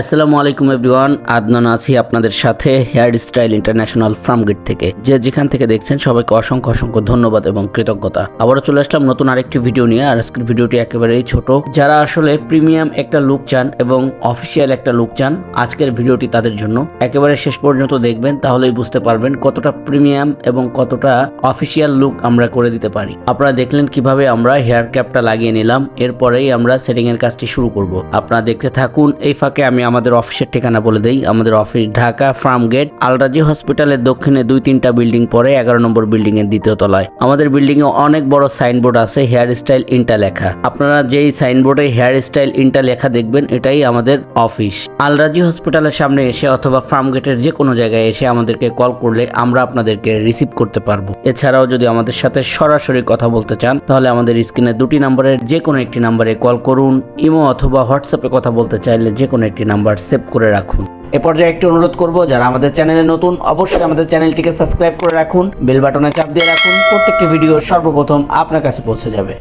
আসসালামু আলাইকুম এভরিওয়ান, আদনান আছি আপনাদের সাথে হেয়ার স্টাইল ইন্টারন্যাশনাল ফার্মগেট থেকে। যে যেখান থেকে দেখছেন সবাইকে অসংখ্য অসংখ্য ধন্যবাদ এবং কৃতজ্ঞতা। আবারও চলে আসলাম নতুন আরেকটি ভিডিও নিয়ে, আর আজকের ভিডিওটি একেবারেই ছোট। যারা আসলে প্রিমিয়াম একটা লুক চান এবং অফিসিয়াল একটা লুক চান, আজকের ভিডিওটি তাদের জন্য একেবারে শেষ পর্যন্ত দেখবেন, তাহলেই বুঝতে পারবেন কতটা প্রিমিয়াম এবং কতটা অফিসিয়াল লুক আমরা করে দিতে পারি। আপনারা দেখলেন কীভাবে আমরা হেয়ার ক্যাপটা লাগিয়ে নিলাম, এরপরেই আমরা সেটিং এর কাজটি শুরু করব। আপনারা দেখতে থাকুন, এই ফাঁকে আমি আমাদের অফিসের ঠিকানা বলে দেই। আমাদের office Dhaka farm gate, Alrazi হসপিটালের দক্ষিণে দুই তিনটা বিল্ডিং পরে এগারো নম্বর বিল্ডিং এর দ্বিতীয় তলায়। আমাদের বিল্ডিং এ অনেক বড় সাইনবোর্ড আছে, হেয়ার স্টাইল ইন্টা লেখা। আপনারা যেই সাইনবোর্ডে হেয়ার স্টাইল ইন্টা লেখা দেখবেন, এটাই আমাদের অফিস। আলরাজি হসপিটালের সামনে এসে অথবা ফার্ম গেটের যে কোনো জায়গায় এসে আমাদেরকে কল করলে আমরা আপনাদেরকে রিসিভ করতে পারব। এছাড়াও যদি আমাদের সাথে সরাসরি কথা বলতে চান, তাহলে আমাদের স্ক্রিনে দুটি নাম্বারের যে কোনো একটি নাম্বারে কল করুন। ইমো অথবা হোয়াটসঅ্যাপে কথা বলতে চাইলে যে কোনো একটি নাম্বার সেভ করে রাখুন। এ পর্যায়ে একটি অনুরোধ করব, যারা আমাদের চ্যানেলে নতুন, অবশ্যই আমাদের চ্যানেলটিকে সাবস্ক্রাইব করে রাখুন, বেল বাটনে চাপ দিয়ে রাখুন, প্রত্যেকটি ভিডিও সর্বপ্রথম আপনার কাছে পৌঁছে যাবে।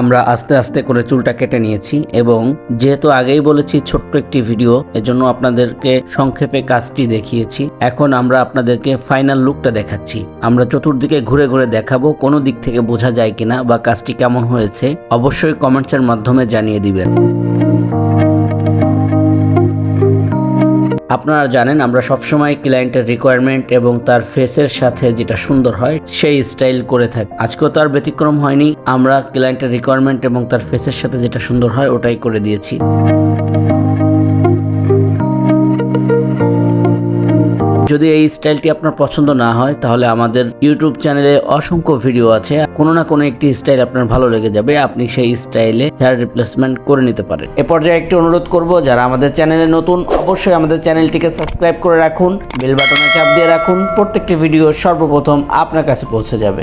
আমরা আস্তে আস্তে করে চুলটা কেটে নিয়েছি এবং যেহেতু আগেই বলেছি ছোট্ট একটি ভিডিও, এজন্য আপনাদেরকে সংক্ষেপে কাজটি দেখিয়েছি। এখন আমরা আপনাদেরকে ফাইনাল লুকটা দেখাচ্ছি। আমরা চতুর্দিকে ঘুরে ঘুরে দেখাবো কোনো দিক থেকে বোঝা যায় কিনা বা কাজটি কেমন হয়েছে। অবশ্যই কমেন্টসের মাধ্যমে জানিয়ে দিবেন। আপনারা জানেন, আমরা সবসময় ক্লায়েন্টের রিকোয়ারমেন্ট এবং তার ফেসের সাথে যেটা সুন্দর হয়, সেই স্টাইল করে থাকি। আজকেও তার ব্যতিক্রম হয়নি, আমরা ক্লায়েন্টের রিকোয়ারমেন্ট এবং তার ফেসের সাথে যেটা সুন্দর হয়, ওটাই করে দিয়েছি। যদি এই স্টাইলটি আপনার পছন্দ না হয়, তাহলে আমাদের ইউটিউব চ্যানেলে অসংখ্য ভিডিও আছে। কোনো না কোনো একটি স্টাইল আপনার ভালো লেগে যাবে, আপনি সেই স্টাইলে হেয়ার রিপ্লেসমেন্ট করে নিতে পারেন। এ পর্যায়ে একটি অনুরোধ করব, যারা আমাদের চ্যানেলে নতুন, অবশ্যই আমাদের চ্যানেলটিকে সাবস্ক্রাইব করে রাখুন, বেল বাটনে চাপ দিয়ে রাখুন, প্রত্যেকটি ভিডিও সর্বপ্রথম আপনার কাছে পৌঁছে যাবে।